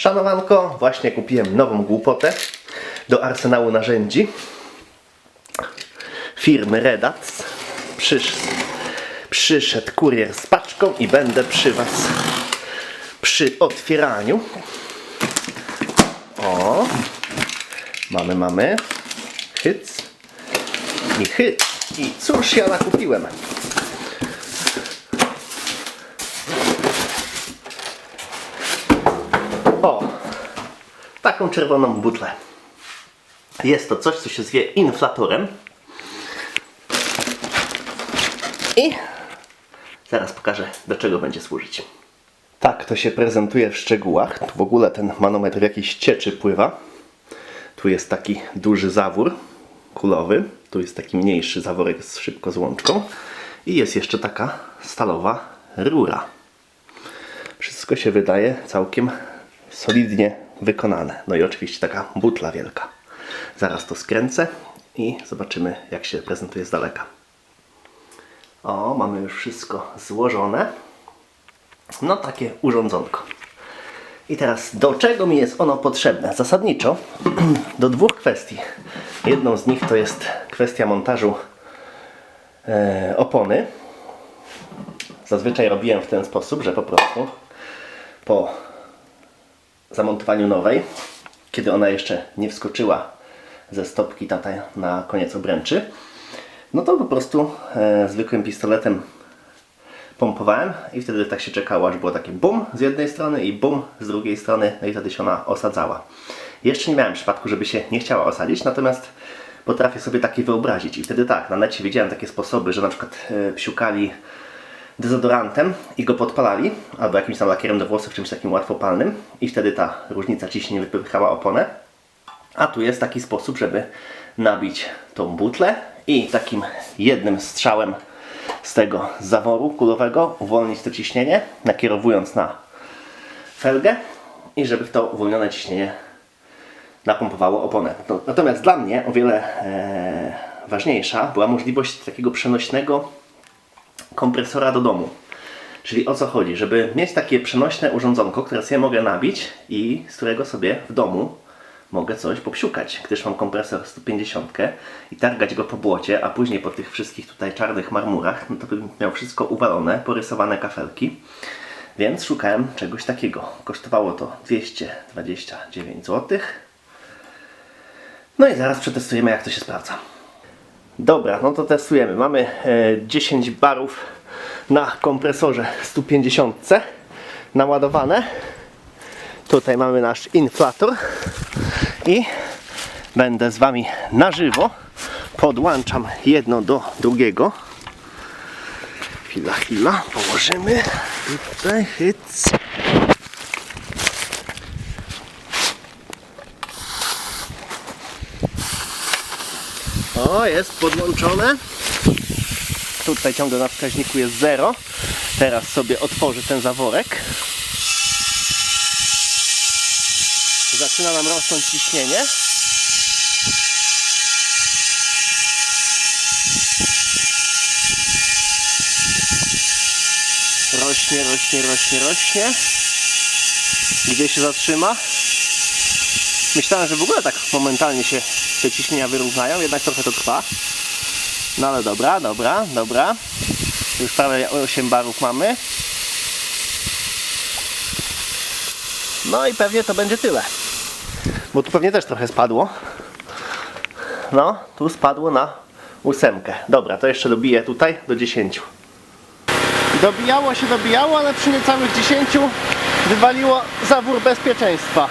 Szanowanko, właśnie kupiłem nową głupotę do arsenału narzędzi firmy Redats. Przysz, przyszedł kurier z paczką i będę przy Was przy otwieraniu. O, mamy, mamy. Hyc i hyc. I cóż ja nakupiłem? O, taką czerwoną butlę. Jest to coś, co się zwie inflatorem. I zaraz pokażę, do czego będzie służyć. Tak to się prezentuje w szczegółach. Tu w ogóle ten manometr w jakiejś cieczy pływa. Tu jest taki duży zawór kulowy. Tu jest taki mniejszy zaworek z szybko złączką. I jest jeszcze taka stalowa rura. Wszystko się wydaje całkiem solidnie wykonane. No i oczywiście taka butla wielka. Zaraz to skręcę i zobaczymy jak się prezentuje z daleka. O, mamy już wszystko złożone. No takie urządzonko. I teraz do czego mi jest ono potrzebne? Zasadniczo do dwóch kwestii. Jedną z nich to jest kwestia montażu e, opony. Zazwyczaj robiłem w ten sposób, że po prostu po zamontowaniu nowej, kiedy ona jeszcze nie wskoczyła ze stopki tutaj na koniec obręczy, no to po prostu e, zwykłym pistoletem pompowałem i wtedy tak się czekało, aż było takie bum z jednej strony i bum z drugiej strony, no i wtedy się ona osadzała. Jeszcze nie miałem przypadku, żeby się nie chciała osadzić, natomiast potrafię sobie takie wyobrazić i wtedy tak, na necie widziałem takie sposoby, że na przykład e, psiukali dezodorantem i go podpalali, albo jakimś tam lakierem do włosów, czymś takim łatwopalnym i wtedy ta różnica ciśnienia wypychała oponę. A tu jest taki sposób, żeby nabić tą butlę i takim jednym strzałem z tego zaworu kulowego uwolnić to ciśnienie, nakierowując na felgę i żeby to uwolnione ciśnienie napompowało oponę. No, Natomiast dla mnie o wiele e, ważniejsza była możliwość takiego przenośnego kompresora do domu. Czyli o co chodzi? Żeby mieć takie przenośne urządzonko, które sobie mogę nabić i z którego sobie w domu mogę coś popsiukać, gdyż mam kompresor 150 i targać go po błocie, a później po tych wszystkich tutaj czarnych marmurach, no to bym miał wszystko uwalone, porysowane kafelki. Więc szukałem czegoś takiego. Kosztowało to 229 zł. No i zaraz przetestujemy jak to się sprawdza. Dobra, no to testujemy. Mamy e, 10 barów na kompresorze 150 naładowane. Tutaj mamy nasz inflator i będę z Wami na żywo. Podłączam jedno do drugiego. Chwila, chwila, położymy tutaj hyc. O, jest podłączone. Tutaj ciągle na wskaźniku jest 0. Teraz sobie otworzę ten zaworek. Zaczyna nam rosnąć ciśnienie. Rośnie, rośnie, rośnie, rośnie. Gdzie się zatrzyma? Myślałem, że w ogóle tak momentalnie się te ciśnienia wyrównają, jednak trochę to trwa. No ale dobra, dobra, dobra. Już prawie 8 barów mamy. No i pewnie to będzie tyle. Bo tu pewnie też trochę spadło. No, tu spadło na ósemkę. Dobra, to jeszcze dobiję tutaj do 10. Dobijało się, dobijało, ale przy niecałych 10 wywaliło zawór bezpieczeństwa.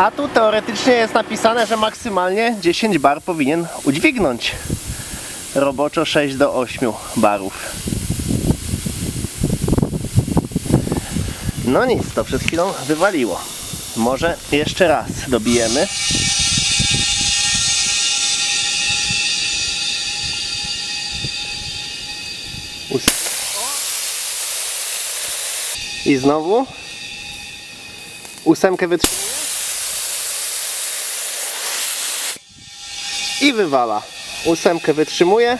A tu teoretycznie jest napisane, że maksymalnie 10 bar powinien udźwignąć. Roboczo 6 do 8 barów. No nic, to przed chwilą wywaliło. Może jeszcze raz dobijemy. I znowu ósemkę wytrzymuje i wywala. Ósemkę wytrzymuje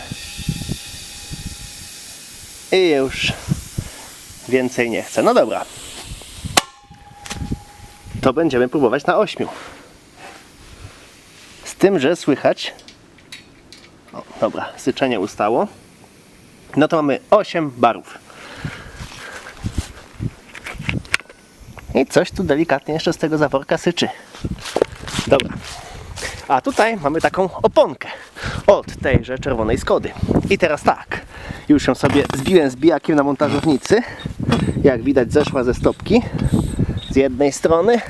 i już więcej nie chce. No dobra, to będziemy próbować na 8. Z tym, że słychać. O, dobra, syczenie ustało. No to mamy 8 barów. I coś tu delikatnie jeszcze z tego zaworka syczy. Dobra. A tutaj mamy taką oponkę od tejże czerwonej Skody. I teraz tak, już ją sobie zbiłem z bijakiem na montażownicy. Jak widać zeszła ze stopki z jednej strony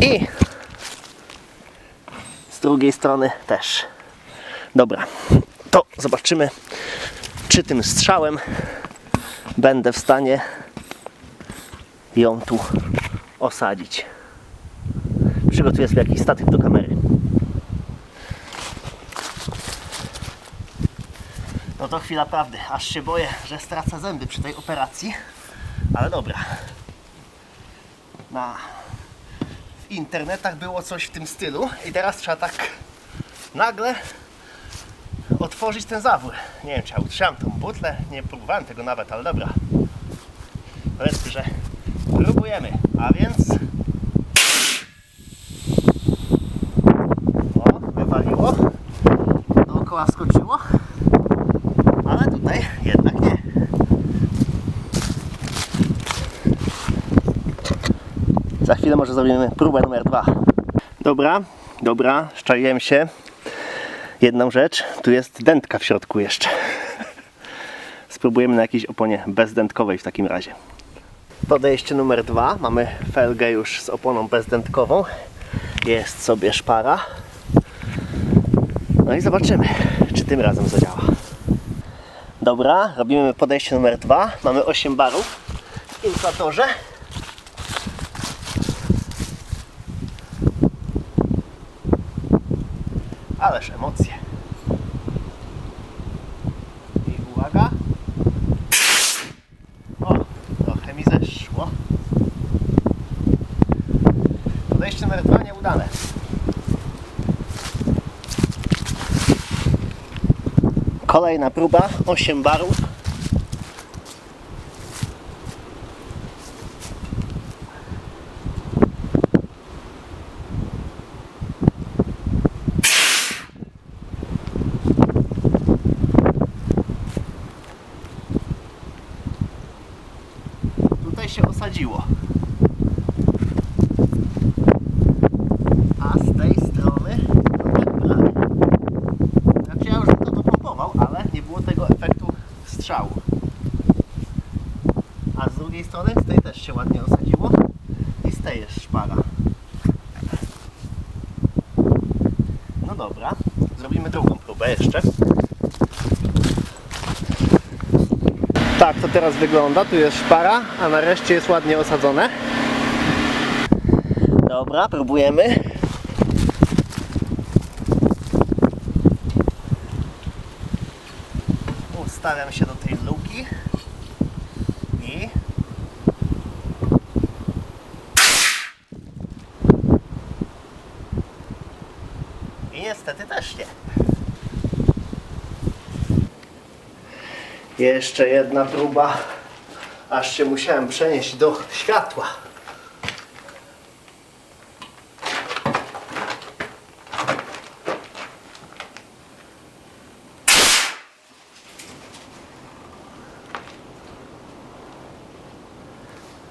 i z drugiej strony też. Dobra, to zobaczymy, czy tym strzałem będę w stanie ją tu osadzić. Przygotuję sobie jakiś statyw do kamery. No to chwila prawdy, aż się boję, że stracę zęby przy tej operacji. Ale dobra. Na w internetach było coś w tym stylu i teraz trzeba tak nagle otworzyć ten zawór. Nie wiem, czy ja utrzymam tą butlę, nie próbowałem tego nawet, ale dobra. Powiedzmy, że próbujemy, a więc o, wywaliło dookoła skoczyło ale tutaj jednak nie za chwilę może zrobimy próbę numer dwa dobra, dobra, szczaiłem się jedną rzecz, tu jest dętka w środku jeszcze spróbujemy na jakiejś oponie bezdętkowej w takim razie podejście numer dwa. Mamy felgę już z oponą bezdętkową. Jest sobie szpara. No i zobaczymy, czy tym razem zadziała. Dobra, robimy podejście numer dwa. Mamy 8 barów w inflatorze. Ależ emocje. I uwaga. O, trochę mi zeszło. Podejście numer dwa nieudane. Kolejna próba, 8 barów. Tutaj się osadziło. A z tej strony no tak prawie. Znaczy ja już bym to dopompował, ale nie było tego efektu strzału. A z drugiej strony, z tej też się ładnie osadziło i z tej jest szpara. No dobra, zrobimy drugą próbę jeszcze. Tak to teraz wygląda. Tu jest szpara, a nareszcie jest ładnie osadzone. Dobra, próbujemy. Ustawiam się do tej luki i niestety też nie. Jeszcze jedna próba, aż się musiałem przenieść do światła.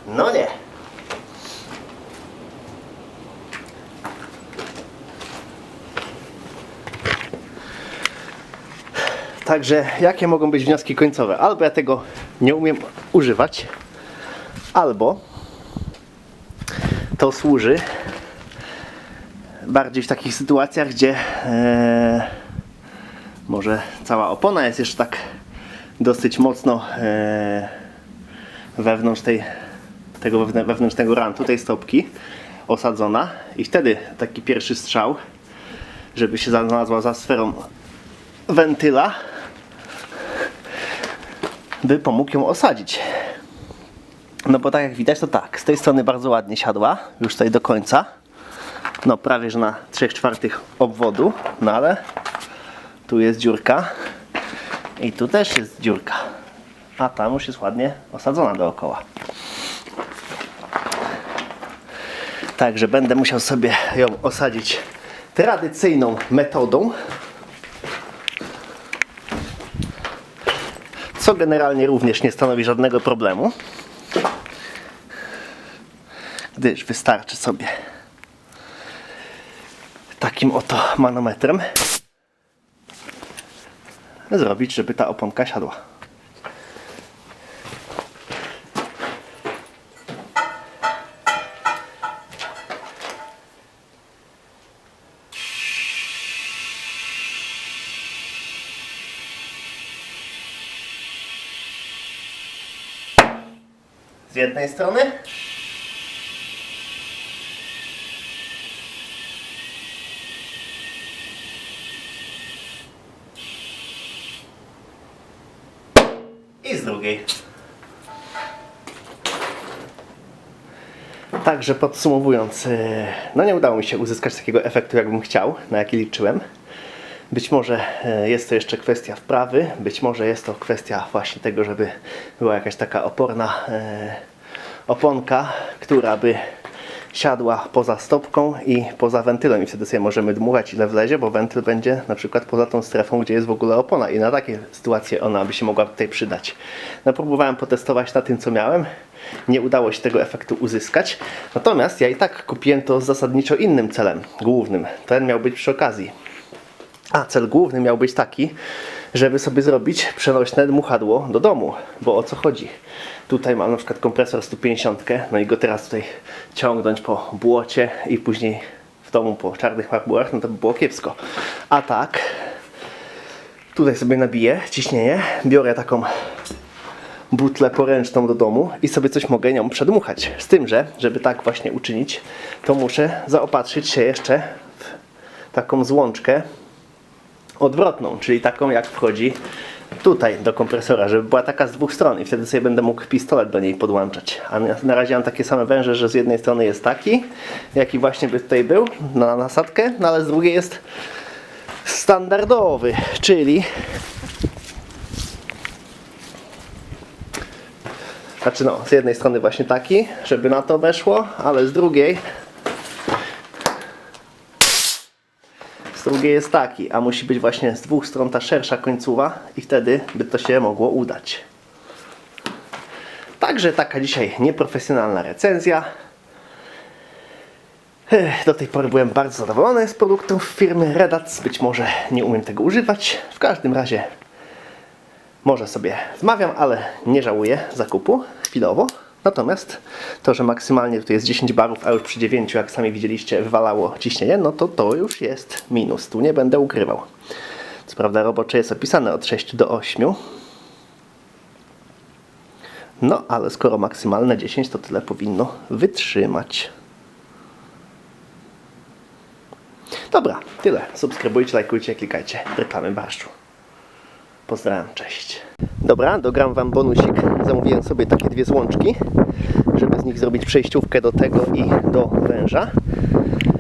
No nie. Także jakie mogą być wnioski końcowe? Albo ja tego nie umiem używać, albo to służy bardziej w takich sytuacjach, gdzie e, może cała opona jest jeszcze tak dosyć mocno e, wewnątrz tej, tego wewnę- wewnętrznego rantu, tej stopki osadzona i wtedy taki pierwszy strzał, żeby się znalazła za sferą wentyla, by pomógł ją osadzić. No bo tak jak widać to tak, z tej strony bardzo ładnie siadła, już tutaj do końca. No prawie że na 3 czwartych obwodu, no ale tu jest dziurka i tu też jest dziurka. A tam już jest ładnie osadzona dookoła. Także będę musiał sobie ją osadzić tradycyjną metodą. Co generalnie również nie stanowi żadnego problemu. Gdyż wystarczy sobie takim oto manometrem zrobić, żeby ta oponka siadła. Jednej strony i z drugiej. Także podsumowując, e, no nie udało mi się uzyskać takiego efektu, jakbym chciał, na jaki liczyłem. Być może e, jest to jeszcze kwestia wprawy, być może jest to kwestia właśnie tego, żeby była jakaś taka oporna e, oponka, która by siadła poza stopką i poza wentylem i wtedy sobie możemy dmuchać ile wlezie, bo wentyl będzie na przykład poza tą strefą, gdzie jest w ogóle opona i na takie sytuacje ona by się mogła tutaj przydać. No próbowałem potestować na tym co miałem, nie udało się tego efektu uzyskać, natomiast ja i tak kupiłem to zasadniczo innym celem, głównym. Ten miał być przy okazji. A cel główny miał być taki, żeby sobie zrobić przenośne dmuchadło do domu. Bo o co chodzi? Tutaj mam na przykład kompresor 150, no i go teraz tutaj ciągnąć po błocie i później w domu po czarnych marmurach, no to by było kiepsko. A tak, tutaj sobie nabiję ciśnienie, biorę taką butlę poręczną do domu i sobie coś mogę nią przedmuchać. Z tym, że żeby tak właśnie uczynić, to muszę zaopatrzyć się jeszcze w taką złączkę odwrotną, czyli taką jak wchodzi tutaj do kompresora, żeby była taka z dwóch stron i wtedy sobie będę mógł pistolet do niej podłączać. A na- razie mam takie same węże, że z jednej strony jest taki, jaki właśnie by tutaj był na nasadkę, no ale z drugiej jest standardowy, czyli znaczy no, z jednej strony właśnie taki, żeby na to weszło, ale z drugiej drugiej jest taki, a musi być właśnie z dwóch stron ta szersza końcowa i wtedy by to się mogło udać. Także taka dzisiaj nieprofesjonalna recenzja. Do tej pory byłem bardzo zadowolony z produktów firmy Redats. Być może nie umiem tego używać. W każdym razie może sobie wmawiam, ale nie żałuję zakupu chwilowo. Natomiast to, że maksymalnie tutaj jest 10 barów, a już przy 9, jak sami widzieliście, wywalało ciśnienie, no to to już jest minus. Tu nie będę ukrywał. Co prawda robocze jest opisane od 6 do 8. No, ale skoro maksymalne 10, to tyle powinno wytrzymać. Dobra, tyle. Subskrybujcie, lajkujcie, klikajcie. Reklamy barszczu. Pozdrawiam, cześć. Dobra, dogram Wam bonusik. Zamówiłem sobie takie dwie złączki, żeby z nich zrobić przejściówkę do tego i do węża.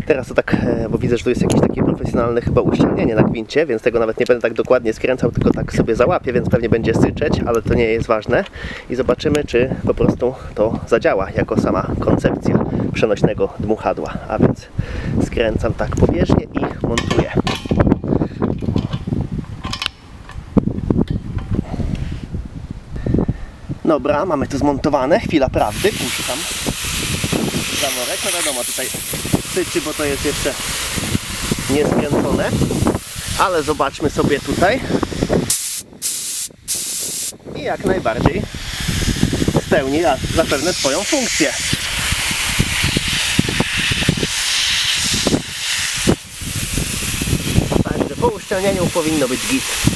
Teraz to tak, e, bo widzę, że tu jest jakieś takie profesjonalne chyba uścięgnienie na gwincie, więc tego nawet nie będę tak dokładnie skręcał, tylko tak sobie załapię, więc pewnie będzie syczeć, ale to nie jest ważne. I zobaczymy, czy po prostu to zadziała jako sama koncepcja przenośnego dmuchadła. A więc skręcam tak pobieżnie i montuję. Dobra, mamy to zmontowane. Chwila prawdy. Puszczam zamorek. No wiadomo, tutaj syczy, bo to jest jeszcze nieskręcone. Ale zobaczmy sobie tutaj. I jak najbardziej spełni za- zapewne swoją funkcję. Także po uszczelnieniu powinno być git.